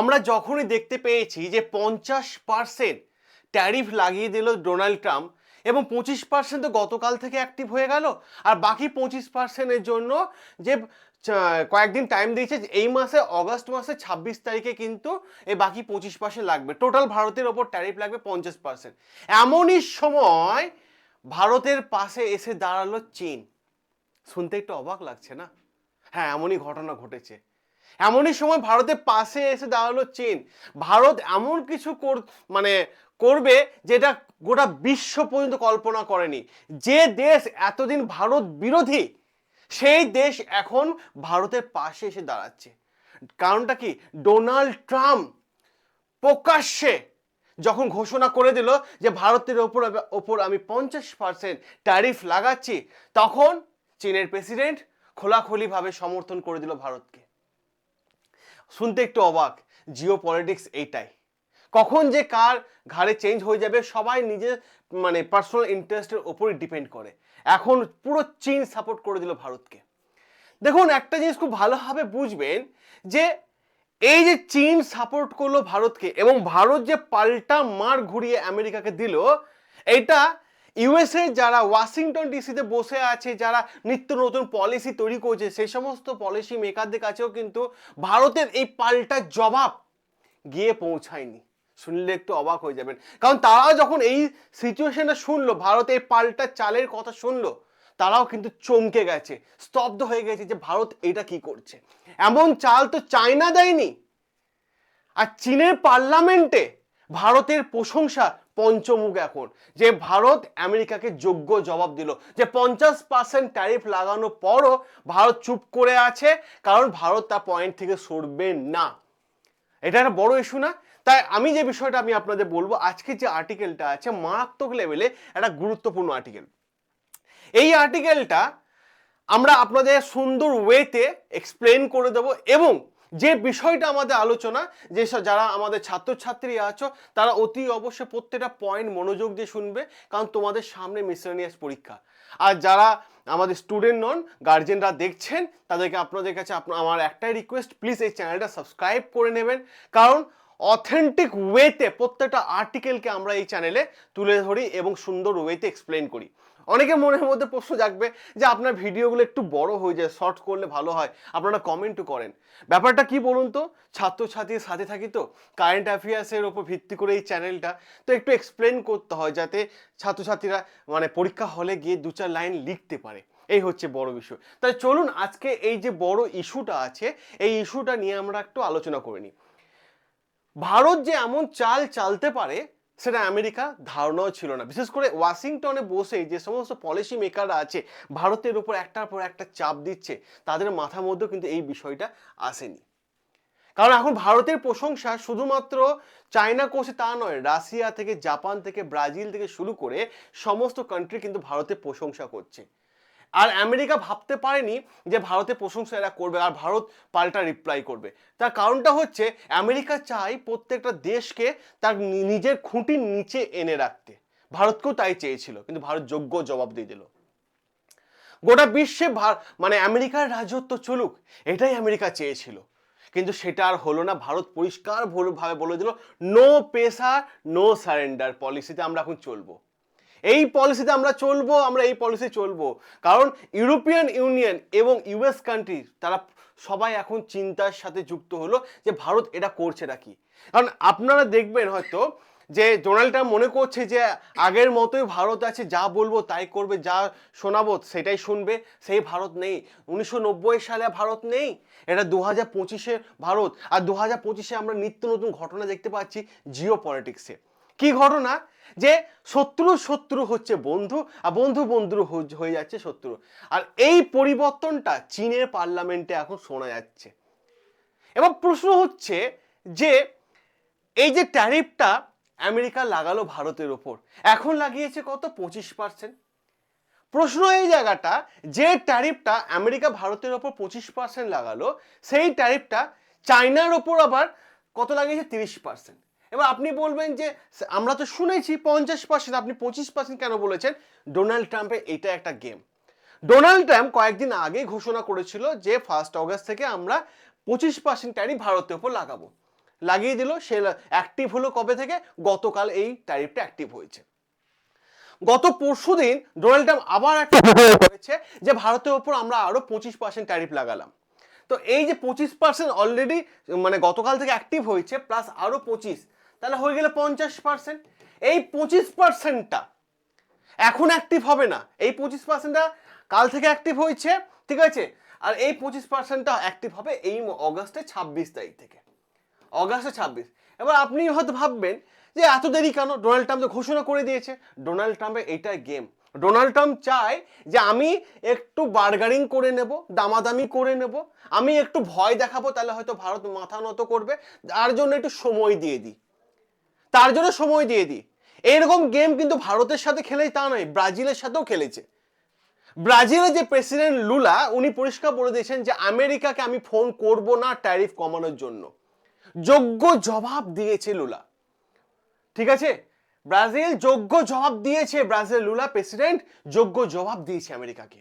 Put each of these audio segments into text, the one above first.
আমরা যখনই দেখতে পেয়েছি যে পঞ্চাশ পার্সেন্ট ট্যারিফ লাগিয়ে দিল ডোনাল্ড ট্রাম্প এবং পঁচিশ পার্সেন্ট তো গতকাল থেকে অ্যাক্টিভ হয়ে গেল, আর বাকি পঁচিশ পার্সেন্টের জন্য যে কয়েকদিন টাইম দিয়েছে, এই মাসে অগস্ট মাসে ছাব্বিশ তারিখে কিন্তু এই বাকি পঁচিশ পার্সেন্ট লাগবে। টোটাল ভারতের ওপর ট্যারিফ লাগবে পঞ্চাশ পার্সেন্ট এমনই সময় ভারতের পাশে এসে দাঁড়াল চীন। শুনতে একটু অবাক লাগছে না? হ্যাঁ এমনই ঘটনা ঘটেছে। এমনই সময় ভারতের পাশে এসে দাঁড়াল চীন। ভারত এমন কিছু মানে করবে যেটা গোটা বিশ্ব পর্যন্ত কল্পনা করেনি। যে দেশ এতদিন ভারত বিরোধী, সেই দেশ এখন ভারতের পাশে এসে দাঁড়াচ্ছে। কারণটা কি? ডোনাল্ড ট্রাম্প প্রকাশ্যে যখন ঘোষণা করে দিল যে ভারতের ওপর ওপর আমি পঞ্চাশ পার্সেন্ট ট্যারিফ লাগাচ্ছি, তখন চীনের প্রেসিডেন্ট খোলাখুলিভাবে সমর্থন করে দিল ভারতকে। শুনতে একটু অবাক জিও পলিটিক্স এইটাই। কখন যে কার ঘাড়ে চেঞ্জ হয়ে যাবে, সবাই নিজের মানে পার্সোনাল ইন্টারেস্টের ওপরই ডিপেন্ড করে। এখন পুরো চীন সাপোর্ট করে দিল ভারতকে। দেখুন, একটা জিনিস খুব ভালোভাবে বুঝবেন যে, এই যে চীন সাপোর্ট করল ভারতকে এবং ভারত যে পাল্টা মার ঘুরিয়ে আমেরিকাকে দিল এটা ইউএসএ যারা ওয়াশিংটন ডিসিতে বসে আছে, যারা নিত্য নতুন পলিসি তৈরি করছে সেই সমস্ত পলিসি মেকারদের কাছেও কিন্তু ভারতের এই পাল্টা জবাব গিয়ে পৌঁছায়নি। শুনলে একটু অবাক হয়ে যাবেন। কারণ তারাও যখন এই সিচুয়েশনটা শুনলো, ভারত এই পাল্টা চালের কথা শুনলো, তারাও কিন্তু চমকে গেছে, স্তব্ধ হয়ে গেছে যে ভারত এটা কি করছে। এমন চাল তো চায়না দেয়নি। আর চীনের পার্লামেন্টে ভারতের প্রশংসা পঞ্চমুখ এখন, যে ভারত আমেরিকাকে যোগ্য জবাব দিল। যে পঞ্চাশ পার্সেন্ট ট্যারিফ লাগানোর পরও ভারত চুপ করে আছে, কারণ ভারত তার পয়েন্ট থেকে সরবে না। এটা একটা বড় ইস্যু না? তাই আমি যে বিষয়টা আমি আপনাদের বলব, আজকে যে আর্টিকেলটা আছে, মারাত্মক লেভেলে একটা গুরুত্বপূর্ণ আর্টিকেল এই আর্টিকেলটা আমরা আপনাদের সুন্দর ওয়েতে এক্সপ্লেন করে দেব এবং যে বিষয়টা আমাদের আলোচনা, যে যারা আমাদের ছাত্রছাত্রী আছো, তারা অতি অবশ্যই প্রত্যেকটা পয়েন্ট মনোযোগ দিয়ে শুনবে, কারণ তোমাদের সামনে মিসলেনিয়াস পরীক্ষা। আর যারা আমাদের স্টুডেন্ট নন গার্জেনরা দেখছেন, তাদেরকে আপনাদের কাছে আমার একটাই রিকোয়েস্ট প্লিজ এই চ্যানেলটা সাবস্ক্রাইব করে নেবেন। কারণ অথেন্টিক ওয়েতে প্রত্যেকটা আর্টিকেলকে আমরা এই চ্যানেলে তুলে ধরি এবং সুন্দর ওয়েতে এক্সপ্লেন করি। অনেকে মনের মধ্যে প্রশ্ন জাগবে যে আপনার ভিডিওগুলো একটু বড় হয়ে যায়, শর্ট করলে ভালো হয়, আপনারা কমেন্টও করেন। ব্যাপারটা কি বলুন তো? ছাত্রছাত্রীর সাথে থাকি তো কারেন্ট অ্যাফেয়ার্সের ওপর ভিত্তি করে এই চ্যানেলটা তো একটু এক্সপ্লেন করতে হয় যাতে ছাত্রছাত্রীরা মানে পরীক্ষা হলে গিয়ে দু চার লাইন লিখতে পারে। এই হচ্ছে বড় বিষয় তাই চলুন আজকে এই যে বড় ইস্যুটা আছে, এই ইস্যুটা নিয়ে আমরা একটু আলোচনা করে নিই। ভারত যে এমন চাল চালতে পারে সেটা আমেরিকা ধারণাও ছিল না। বিশেষ করে ওয়াশিংটনে বসে যে সমস্ত পলিসি মেকাররা আছে, ভারতের উপর একটার পর একটা চাপ দিচ্ছে, তাদের মাথার মধ্যেও কিন্তু এই বিষয়টা আসেনি। কারণ এখন ভারতের প্রশংসা শুধুমাত্র চায়না কোষে তা নয়, রাশিয়া থেকে, জাপান থেকে, ব্রাজিল থেকে শুরু করে সমস্ত কান্ট্রি কিন্তু ভারতের প্রশংসা করছে। আর আমেরিকা ভাবতে পারেনি যে ভারতে প্রশংসা এরা করবে আর ভারত পাল্টা রিপ্লাই করবে। তার কারণটা হচ্ছে আমেরিকা চাই প্রত্যেকটা দেশকে তার নিজের খুঁটির নিচে এনে রাখতে। ভারতকেও তাই চেয়েছিল, কিন্তু ভারত যোগ্য জবাব দিয়ে দিল। গোটা বিশ্বে মানে আমেরিকার রাজত্ব চলুক, এটাই আমেরিকা চেয়েছিল। কিন্তু সেটা আর হলো না, ভারত পরিষ্কার ভাবে বলে দিল নো পেশা নো সারেন্ডার পলিসিতে আমরা এখন চলবো। এই পলিসিতে আমরা চলবো, আমরা এই পলিসি চলবো। কারণ ইউরোপিয়ান ইউনিয়ন এবং ইউএস কান্ট্রি তারা সবাই এখন চিন্তার সাথে যুক্ত হলো যে ভারত এটা করছে নাকি। কারণ আপনারা দেখবেন হয়তো যে ডোনাল্ড ট্রাম্প মনে করছে যে আগের মতোই ভারত আছে, যা বলব তাই করবে, যা শোনাবো সেটাই শুনবে, সেই ভারত নেই। উনিশশো নব্বই সালে ভারত নেই, এটা দু হাজার পঁচিশে ভারত। আর দু হাজার পঁচিশে আমরা নিত্য নতুন ঘটনা দেখতে পাচ্ছি জিও পলিটিক্সে কি ঘটনা? যে শত্রু শত্রু হচ্ছে বন্ধু, আর বন্ধু বন্ধু হয়ে যাচ্ছে শত্রু। আর এই পরিবর্তনটা চীনের পার্লামেন্টে এখন শোনা যাচ্ছে। এবার প্রশ্ন হচ্ছে যে, এই যে ট্যারিফটা আমেরিকা লাগালো ভারতের ওপর, এখন লাগিয়েছে কত? পঁচিশ পার্সেন্ট। প্রশ্ন এই জায়গাটা, যে ট্যারিফটা আমেরিকা ভারতের ওপর পঁচিশ পার্সেন্ট লাগালো, সেই ট্যারিফটা চায়নার ওপর আবার কত লাগিয়েছে? তিরিশ পার্সেন্ট। এবার আপনি বলবেন যে আমরা তো শুনেছি পঞ্চাশ পার্সেন্ট আপনি পঁচিশ পার্সেন্ট কেন বলেছেন? ডোনাল্ড ট্রাম্পের এটা একটা গেম। ডোনাল্ড ট্রাম্প কয়েকদিন আগে ঘোষণা করেছিল যে ফার্স্ট অগস্ট থেকে আমরা পঁচিশ পার্সেন্ট ট্যারিফ ভারতের ওপর লাগাবো। লাগিয়ে দিল সে অ্যাক্টিভ হলো কবে থেকে? গতকাল এই ট্যারিফটা অ্যাক্টিভ হয়েছে। গত পরশু দিন ডোনাল্ড ট্রাম্প আবার একটা করেছে যে ভারতের ওপর আমরা আরও পঁচিশ পার্সেন্ট ট্যারিফ লাগালাম। তো এই যে পঁচিশ পার্সেন্ট অলরেডি মানে গতকাল থেকে অ্যাক্টিভ হয়েছে প্লাস আরও পঁচিশ তাহলে হয়ে গেলে পঞ্চাশ পার্সেন্ট এই পঁচিশ পার্সেন্টটা এখন অ্যাক্টিভ হবে না। এই পঁচিশ পার্সেন্টটা কাল থেকে অ্যাক্টিভ হয়েছে, ঠিক আছে? আর এই পঁচিশ পার্সেন্টটা অ্যাক্টিভ হবে এই অগাস্টে ছাব্বিশ তারিখ থেকে। অগাস্টে ছাব্বিশ। এবার আপনি হয়তো ভাববেন যে এত দেরি কেন? ডোনাল্ড ট্রাম্প তো ঘোষণা করে দিয়েছে। ডোনাল্ড ট্রাম্পের এইটাই গেম। ডোনাল্ড ট্রাম্প চায় যে আমি একটু বার্গারিং করে নেব, দামাদামি করে নেব। আমি একটু ভয় দেখাবো, তাহলে হয়তো ভারত মাথা নত করবে। তার জন্য একটু সময় দিয়ে দিই। তার জন্য সময় দিয়ে দিই। এরকম গেম কিন্তু ভারতের সাথে খেলে তা নয়, ব্রাজিলের সাথেও খেলেছে। ব্রাজিলের যে প্রেসিডেন্ট লুলা, উনি পরিষ্কার বলে দিয়েছেন যে, আমেরিকাকে আমি ফোন করব না ট্যারিফ কমানোর জন্য। যোগ্য জবাব দিয়েছে লুলা। ঠিক আছে? ব্রাজিল যোগ্য জবাব দিয়েছে ব্রাজিল লুলা প্রেসিডেন্ট যোগ্য জবাব দিয়েছে আমেরিকাকে।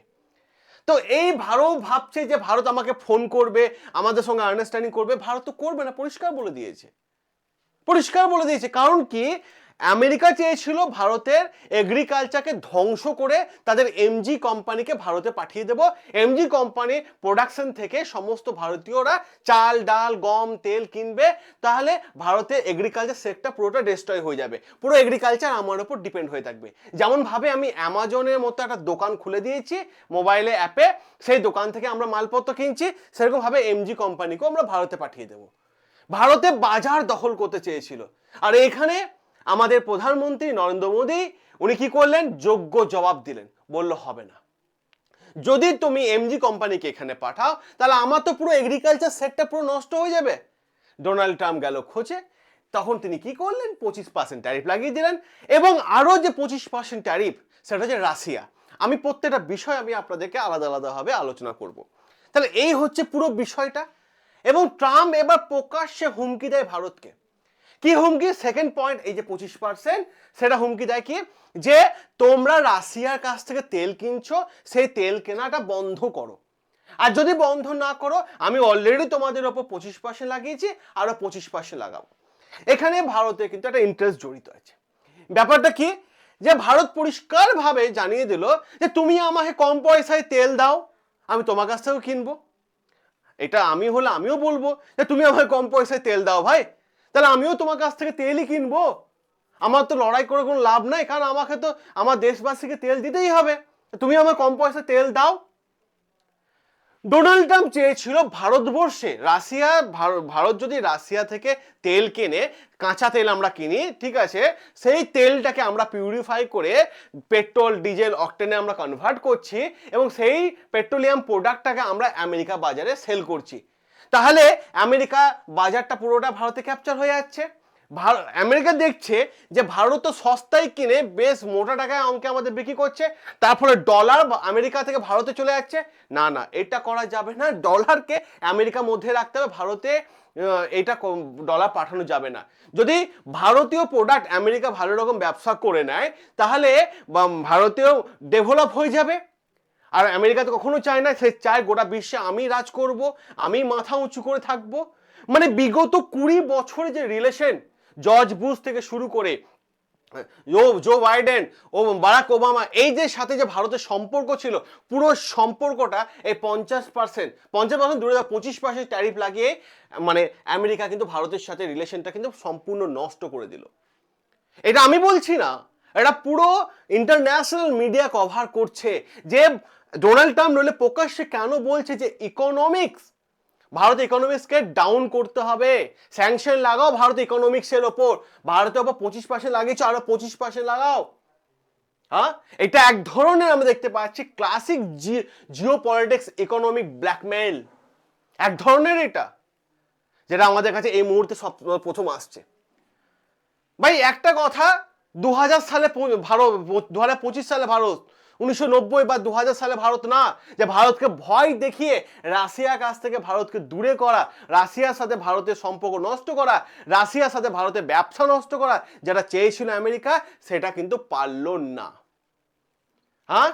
তো এই ভারত ভাবছে যে, ভারত আমাকে ফোন করবে, আমাদের সঙ্গে আন্ডারস্ট্যান্ডিং করবে। ভারত তো করবে না, পরিষ্কার বলে দিয়েছে। পরিষ্কার বলে দিয়েছে। কারণ কি? আমেরিকা চেয়েছিল ভারতের এগ্রিকালচারকে ধ্বংস করে তাদের এমজি কোম্পানিকে ভারতে পাঠিয়ে দেব। এমজি কোম্পানি প্রোডাকশন থেকে সমস্ত ভারতীয়রা চাল, ডাল, গম, তেল কিনবে। তাহলে ভারতে এগ্রিকালচার সেক্টর পুরোটা ডিস্ট্রয় হয়ে যাবে। পুরো এগ্রিকালচার আমার উপর ডিপেন্ড হয়ে থাকবে। যেমন ভাবে আমি অ্যামাজনের মতো একটা দোকান খুলে দিয়েছি মোবাইলে অ্যাপে সেই দোকান থেকে আমরা মালপত্র কিনছি সেরকমভাবে এমজি কোম্পানিকেও আমরা ভারতে পাঠিয়ে দেবো। ভারতে বাজার দখল করতে চেয়েছিল। আর এখানে আমাদের প্রধানমন্ত্রী নরেন্দ্র মোদী, উনি কি করলেন? যোগ্য জবাব দিলেন। বলল, হবে না। যদি তুমি এমজি কোম্পানিকে এখানে পাঠাও, তাহলে আমার তো পুরো এগ্রিকালচার সেটটা পুরো নষ্ট হয়ে যাবে। ডোনাল্ড ট্রাম্প গেল খোঁজে। তখন তিনি কি করলেন? পঁচিশ পার্সেন্ট ট্যারিফ লাগিয়ে দিলেন। এবং আরও যে পঁচিশ পার্সেন্ট ট্যারিফ সেটা হচ্ছে রাশিয়া। আমি প্রত্যেকটা বিষয় আমি আপনাদেরকে আলাদা আলাদাভাবে আলোচনা করব। তাহলে এই হচ্ছে পুরো বিষয়টা। এবং ট্রাম্প এবার প্রকাশ্যে হুমকি দেয় ভারতকে। কি হুমকি? সেকেন্ড পয়েন্ট এই যে পঁচিশ পার্সেন্ট সেটা হুমকি দেয় কি? যে তোমরা রাশিয়ার কাছ থেকে তেল কিনছো, সেই তেল কেনাটা বন্ধ করো। আর যদি বন্ধ না করো, আমি অলরেডি তোমাদের ওপর পঁচিশ পার্সেন্ট লাগিয়েছি, আরও পঁচিশ পার্সেন্ট লাগাবো। এখানে ভারতে কিন্তু একটা ইন্টারেস্ট জড়িত আছে। ব্যাপারটা কি? যে ভারত পরিষ্কারভাবে জানিয়ে দিল যে, তুমি আমাকে কম পয়সায় তেল দাও, আমি তোমার কাছ থেকেও কিনবো। এটা আমি হলে আমিও বলব যে তুমি আমার কম পয়সায় তেল দাও ভাই। তাহলে আমিও তোমার কাছ থেকে তেলই কিনবো। আমার তো লড়াই করে কোনো লাভ নাই, কারণ আমাকে তো আমার দেশবাসীকে তেল দিতেই হবে। তুমি আমার কম পয়সায় তেল দাও। ডোনাল্ড ট্রাম্প চেয়েছিল ভারতবর্ষে রাশিয়া, ভার- ভারত যদি রাশিয়া থেকে তেল কেনে, কাঁচা তেল আমরা কিনি, ঠিক আছে? সেই তেলটাকে আমরা পিউরিফাই করে পেট্রোল, ডিজেল, অকটেনে আমরা কনভার্ট করছি এবং সেই পেট্রোলিয়াম প্রোডাক্টটাকে আমরা আমেরিকা বাজারে সেল করছি। তাহলে আমেরিকা বাজারটা পুরোটা ভারতে ক্যাপচার হয়ে যাচ্ছে। আমেরিকা দেখছে যে ভারত তো সস্তায় কিনে বেশ মোটা টাকায় অঙ্কে আমাদের বিক্রি করছে, তার ফলে ডলার আমেরিকা থেকে ভারতে চলে যাচ্ছে। না না, এটা করা যাবে না, ডলারকে আমেরিকার মধ্যে রাখতে হবে, ভারতে এটা ডলার পাঠানো যাবে না। যদি ভারতীয় প্রোডাক্ট আমেরিকা ভালো রকম ব্যবসা করে নেয়, তাহলে ভারতীয় ডেভেলপ হয়ে যাবে। আর আমেরিকা তো কখনো চায় না, সে চায় গোটা বিশ্বে আমি রাজ করব, আমি মাথা উঁচু করে থাকব। মানে বিগত কুড়ি বছরের যে রিলেশন জর্জ বুশ থেকে শুরু করে, জো বাইডেন ও বারাক ওবামা, এই যে সাথে যে ভারতের সম্পর্ক ছিল, পুরো সম্পর্কটা এই পঞ্চাশ পার্সেন্ট পঞ্চাশ পার্সেন্ট দু হাজার পঁচিশ পার্সেন্ট ট্যারিফ লাগিয়ে মানে আমেরিকা কিন্তু ভারতের সাথে রিলেশনটা কিন্তু সম্পূর্ণ নষ্ট করে দিল। এটা আমি বলছি না, এটা পুরো ইন্টারন্যাশনাল মিডিয়া কভার করছে যে ডোনাল্ড ট্রাম্প নইলে প্রকাশ্যে কেন বলছে যে ইকোনমিক্স ভারত ইকোনমিক্সকে ডাউন করতে হবে। স্যাংশন লাগাও ভারত ইকোনমিক্সের ওপর। ভারতের ওপর পঁচিশ পার্সেন্ট লাগিয়েছো, আরও পঁচিশ পার্সেন্ট লাগাও। হ্যাঁ? এটা এক ধরনের আমরা দেখতে পাচ্ছি classic geopolitics economic blackmail এক ধরনের এটা, যেটা আমাদের কাছে এই মুহূর্তে সব, প্রথম আসছে। ভাই, একটা কথা দু হাজার সালে ভারত দু হাজার পঁচিশ সালে ভারত উনিশশো নব্বই বা দু হাজার সালে ভারত না, যে ভারতকে ভয় দেখিয়ে রাশিয়ার কাছ থেকে ভারতকে দূরে করা, রাশিয়ার সাথে ভারতের সম্পর্ক নষ্ট করা, রাশিয়ার সাথে ভারতের ব্যবসা নষ্ট করা, যেটা চেয়েছিল আমেরিকা, সেটা কিন্তু পারল না। হ্যাঁ?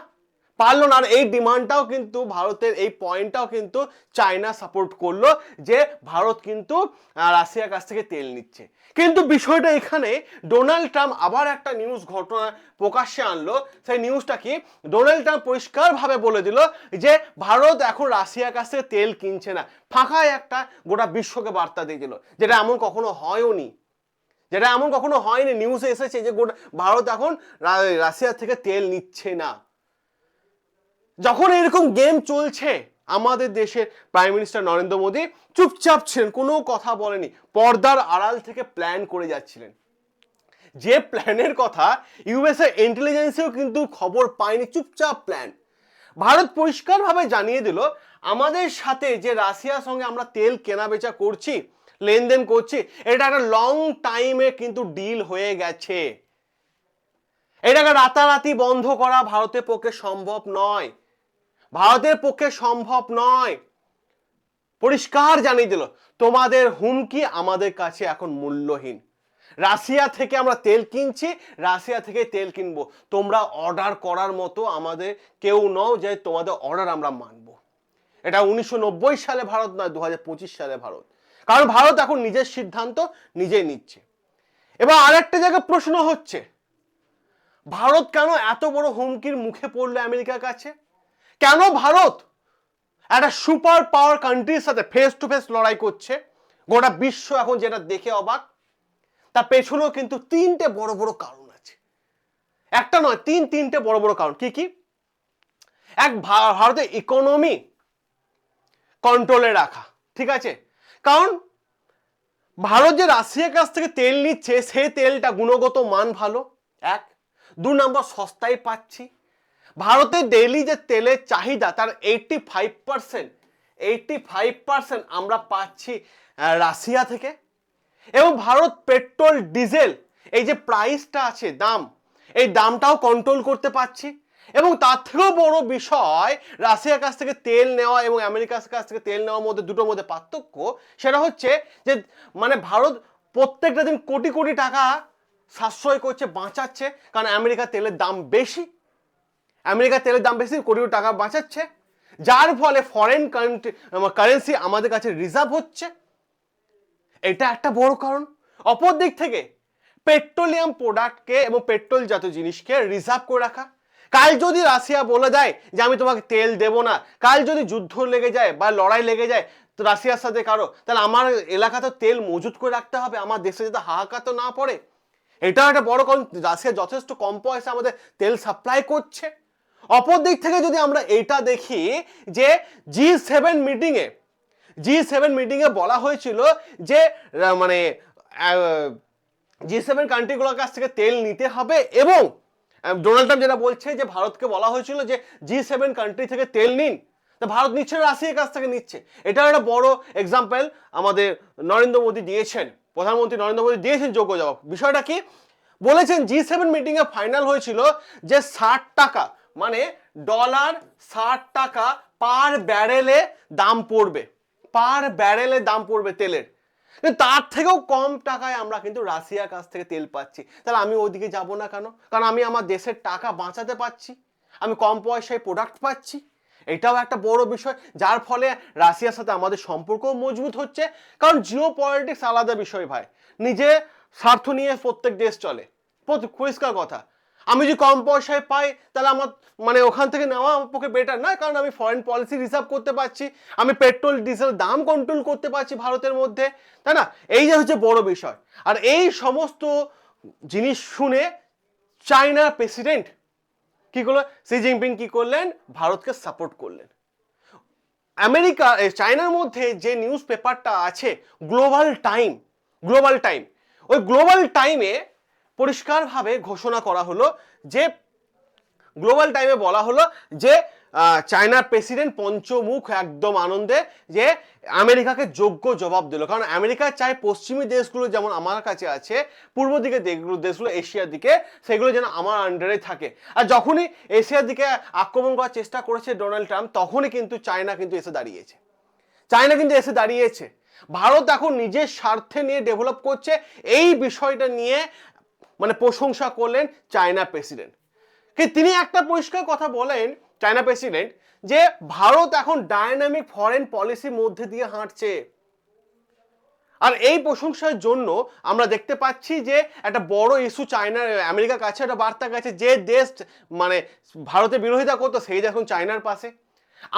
পারল না। আর এই ডিমান্ডটাও কিন্তু ভারতের, এই পয়েন্টটাও কিন্তু চায়না সাপোর্ট করল যে ভারত কিন্তু রাশিয়ার কাছ থেকে তেল নিচ্ছে। কিন্তু বিষয়টা এখানে ডোনাল্ড ট্রাম্প আবার একটা নিউজ ঘটনা প্রকাশ্যে আনলো। সেই নিউজটা কি? ডোনাল্ড ট্রাম্প পরিষ্কারভাবে বলে দিল যে ভারত এখন রাশিয়ার কাছ থেকে তেল কিনছে না। ফাঁকায় একটা গোটা বিশ্বকে বার্তা দিয়ে দিল যেটা এমন কখনো হয়ওনি। যেটা এমন কখনো হয়নি। নিউজে এসেছে যে গোটা ভারত এখন রাশিয়া থেকে তেল নিচ্ছে না। যখন এরকম গেম চলছে, আমাদের দেশের প্রাইম মিনিস্টার নরেন্দ্র মোদী চুপচাপ ছিলেন, কোনো কথা বলেনি, পর্দার আড়াল থেকে প্ল্যান করে যাচ্ছিলেন। যে প্ল্যানের কথা ইউএসএ ইন্টেলিজেন্সেও কিন্তু খবর পায়নি, চুপচাপ প্ল্যান ভারত পরিষ্কারভাবে জানিয়ে দিল, আমাদের সাথে যে রাশিয়ার সঙ্গে আমরা তেল কেনা বেচা করছি, লেনদেন করছি, এটা একটা লং টাইমে কিন্তু ডিল হয়ে গেছে। এটাকে রাতারাতি বন্ধ করা ভারতের পক্ষে সম্ভব নয়। ভারতের পক্ষে সম্ভব নয়। পরিষ্কার জানিয়ে দিল, তোমাদের হুমকি আমাদের কাছে এখন মূল্যহীন। রাশিয়া থেকে আমরা তেল কিনছি, রাশিয়া থেকে তেল কিনবো। তোমরা অর্ডার করার মতো আমাদের কেউ নও যে তোমাদের অর্ডার আমরা মানব। এটা উনিশশো নব্বই সালে ভারত নয় দু সালে ভারত। কারণ ভারত এখন নিজের সিদ্ধান্ত নিজেই নিচ্ছে। এবার আরেকটা জায়গায় প্রশ্ন হচ্ছে, ভারত কেন এত বড় হুমকির মুখে পড়ল আমেরিকার কাছে? কেন ভারত একটা সুপার পাওয়ার কান্ট্রির সাথে ফেস টু ফেস লড়াই করছে? গোটা বিশ্ব এখন যেটা দেখে অবাক। তার পেছনেও কিন্তু তিনটে বড় বড় কারণ আছে। একটা নয়, তিন তিনটে বড় বড় কারণ। কি কি? এক ভারতের ইকোনমি কন্ট্রোলে রাখা। ঠিক আছে? কারণ ভারত যে রাশিয়ার কাছ থেকে তেল নিচ্ছে সেই তেলটা গুণগত মান ভালো। এক। দু নম্বর সস্তায় পাচ্ছি। ভারতের ডেইলি যে তেলের চাহিদা, তার eighty five percent eighty five percent আমরা পাচ্ছি রাশিয়া থেকে। এবং ভারত পেট্রোল, ডিজেল, এই যে প্রাইসটা আছে, দাম, এই দামটাও কন্ট্রোল করতে পারছি। এবং তার থেকেও বড় বিষয়, রাশিয়ার কাছ থেকে তেল নেওয়া এবং আমেরিকার কাছ থেকে তেল নেওয়ার মধ্যে, দুটোর মধ্যে পার্থক্য, সেটা হচ্ছে যে মানে ভারত প্রত্যেকটা দিন কোটি কোটি টাকা সাশ্রয় করছে, বাঁচাচ্ছে, কারণ আমেরিকার তেলের দাম বেশি। আমেরিকার তেলের দাম বেশি কোটি টাকা বাঁচাচ্ছে। যার ফলে ফরেন কান্ট্রি কারেন্সি আমাদের কাছে রিজার্ভ হচ্ছে। এটা একটা বড় কারণ। অপর দিক থেকে পেট্রোলিয়াম প্রোডাক্টকে এবং পেট্রোল জাতীয় জিনিসকে রিজার্ভ করে রাখা। কাল যদি রাশিয়া বলে দেয় যে, আমি তোমাকে তেল দেবো না। কাল যদি যুদ্ধ লেগে যায় বা লড়াই লেগে যায়, তো রাশিয়ার সাথে কারও, তাহলে আমার এলাকাতে তেল মজুত করে রাখতে হবে। আমার দেশে যাতে হাহাকার তো না পড়ে। এটাও একটা বড় কারণ। রাশিয়া যথেষ্ট কম পয়সা আমাদের তেল সাপ্লাই করছে। অপর দিক থেকে যদি আমরা এটা দেখি যে জি সেভেন মিটিংয়ে জি সেভেন মিটিংয়ে বলা হয়েছিল যে মানে জি সেভেন কান্ট্রিগুলোর কাছ থেকে তেল নিতে হবে এবং ডোনাল্ড ট্রাম্প যেটা বলছে যে ভারতকে বলা হয়েছিল যে জি সেভেন কান্ট্রি থেকে তেল নিন। তা ভারত নিচ্ছে রাশিয়ার কাছ থেকে নিচ্ছে। এটা একটা বড় এক্সাম্পল আমাদের নরেন্দ্র মোদী দিয়েছেন, প্রধানমন্ত্রী নরেন্দ্র মোদী দিয়েছেন যোগ্য জবাব। বিষয়টা কি? বলেছেন জি সেভেন মিটিংয়ে ফাইনাল হয়েছিল যে ষাট টাকা মানে ডলার ষাট টাকা পার ব্যারেলে দাম পড়বে। পার ব্যারেলে দাম পড়বে তেলের। তার থেকেও কম টাকায় আমরা কিন্তু রাশিয়ার কাছ থেকে তেল পাচ্ছি। তাহলে আমি ওইদিকে যাব না কেন? কারণ আমি আমার দেশের টাকা বাঁচাতে পারছি। আমি কম পয়সায় প্রোডাক্ট পাচ্ছি। এটাও একটা বড় বিষয়। যার ফলে রাশিয়ার সাথে আমাদের সম্পর্কও মজবুত হচ্ছে। কারণ জিও পলিটিক্স আলাদা বিষয় ভাই। নিজে স্বার্থ নিয়ে প্রত্যেক দেশ চলে। পরিষ্কার কথা। আমি যদি কম পয়সায় পাই, তাহলে আমার মানে ওখান থেকে নেওয়া আমার পক্ষে বেটার নয়, কারণ আমি ফরেন পলিসি রিজার্ভ করতে পারছি, আমি পেট্রোল ডিজেল দাম কন্ট্রোল করতে পারছি ভারতের মধ্যে, তাই না? এই যে হচ্ছে বড় বিষয়। আর এই সমস্ত জিনিস শুনে চায়নার প্রেসিডেন্ট কি করল? সি জিনপিং কি করলেন? ভারতকে সাপোর্ট করলেন। আমেরিকা চায়নার মধ্যে যে নিউজ পেপারটা আছে গ্লোবাল টাইম গ্লোবাল টাইম ওই গ্লোবাল টাইমে পরিষ্কারভাবে ঘোষণা করা হলো যে গ্লোবাল টাইমে বলা হলো যে চায়নার প্রেসিডেন্ট পঞ্চমুখ একদম আনন্দে যে, আমেরিকাকে যোগ্য জবাব দিল। কারণ আমেরিকা চায় পশ্চিমী দেশগুলো যেমন আমার কাছে আছে, পূর্ব দিকে দেশগুলো এশিয়ার দিকে, সেগুলো যেন আমার আন্ডারে থাকে। আর যখনই এশিয়ার দিকে আক্রমণ করার চেষ্টা করেছে ডোনাল্ড ট্রাম্প তখনই কিন্তু চায়না কিন্তু এসে দাঁড়িয়েছে। চায়না কিন্তু এসে দাঁড়িয়েছে। ভারত এখন নিজের স্বার্থে নিয়ে ডেভেলপ করছে। এই বিষয়টা নিয়ে মানে প্রশংসা করলেন চায়না প্রেসিডেন্ট। তিনি একটা পরিষ্কার কথা বলেন চায়না প্রেসিডেন্ট যে ভারত এখন ডায়নামিক ফরেন পলিসির মধ্যে দিয়ে হাঁটছে। আর এই প্রশংসার জন্য আমরা দেখতে পাচ্ছি যে একটা বড় ইস্যু চায়নার আমেরিকার কাছে একটা বার্তা গেছে যে দেশ মানে ভারতের বিরোধিতা করতো, সেই এখন চায়নার পাশে।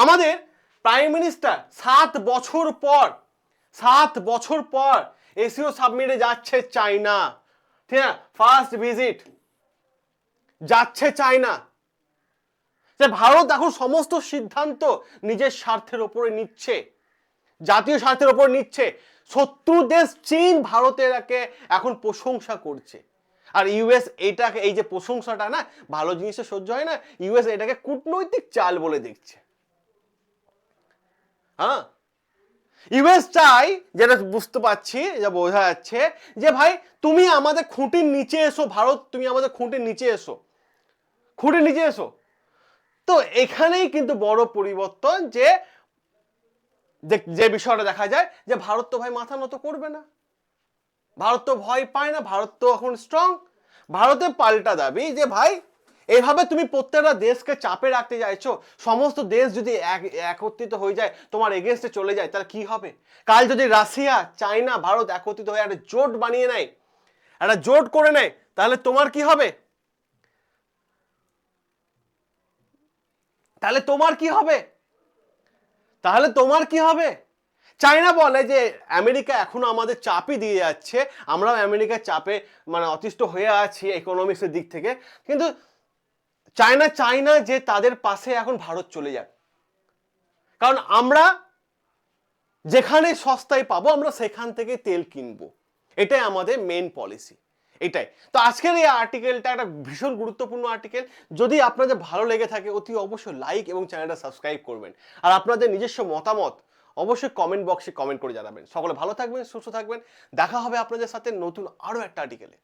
আমাদের প্রাইম মিনিস্টার সাত বছর পর, সাত বছর পর এসিও সাবমিটে যাচ্ছে চায়না। ঠিক আছে ফার্স্ট ভিজিট যাচ্ছে চায়না। যে ভারত এখন সমস্ত সিদ্ধান্ত নিজের স্বার্থের ওপরে নিচ্ছে। জাতীয় স্বার্থের ওপর নিচ্ছে। শত্রু দেশ চীন ভারতেরকে এখন প্রশংসা করছে। আর ইউএস এটাকে, এই যে প্রশংসাটা না, ভালো জিনিসে সহ্য হয় না ইউএস এটাকে কূটনৈতিক চাল বলে দেখছে। হ্যাঁ? ইউএস চাই যেটা বুঝতে পারছি, যা বোঝা যাচ্ছে যে ভাই, তুমি আমাদের খুঁটির নিচে এসো, ভারত, তুমি আমাদের খুঁটির নিচে এসো। খুঁটির নিচে এসো। তো এখানেই কিন্তু বড় পরিবর্তন যে, যে- বিষয়টা দেখা যায় যে ভারত তো ভাই মাথা নত করবে না। ভারত তো ভয় পায় না, ভারত তো এখন স্ট্রং ভারতের পাল্টা দাবি যে ভাই এভাবে তুমি প্রত্যেকটা দেশকে চাপে রাখতে চাইছো, সমস্ত দেশ যদি এক- একত্রিত হয়ে যায়, তোমার এগেনস্টে চলে যায়, তাহলে কি হবে? কাল যদি রাশিয়া, চায়না, ভারত একত্রিত হয়ে একটা জোট বানিয়ে নেয়, একটা জোট করে নেয়, তাহলে তোমার কি হবে? তাহলে তোমার কি হবে? তাহলে তোমার কি হবে? চায়না বলে যে, আমেরিকা এখনও আমাদের চাপই দিয়ে যাচ্ছে, আমরাও আমেরিকার চাপে মানে অতিষ্ঠ হয়ে আছি ইকোনমিক্সের দিক থেকে। কিন্তু চায়না চায় না যে তাদের পাশে এখন ভারত চলে যাক কারণ আমরা যেখানে সস্তায় পাবো, আমরা সেখান থেকে তেল কিনবো। এটাই আমাদের মেন পলিসি এটাই। তো আজকের এই আর্টিকেলটা একটা ভীষণ গুরুত্বপূর্ণ আর্টিকেল যদি আপনাদের ভালো লেগে থাকে, অতি অবশ্যই লাইক এবং চ্যানেলটা সাবস্ক্রাইব করবেন। আর আপনাদের নিজস্ব মতামত অবশ্যই কমেন্ট বক্সে কমেন্ট করে জানাবেন। সকলে ভালো থাকবেন, সুস্থ থাকবেন। দেখা হবে আপনাদের সাথে নতুন আরও একটা আর্টিকেলে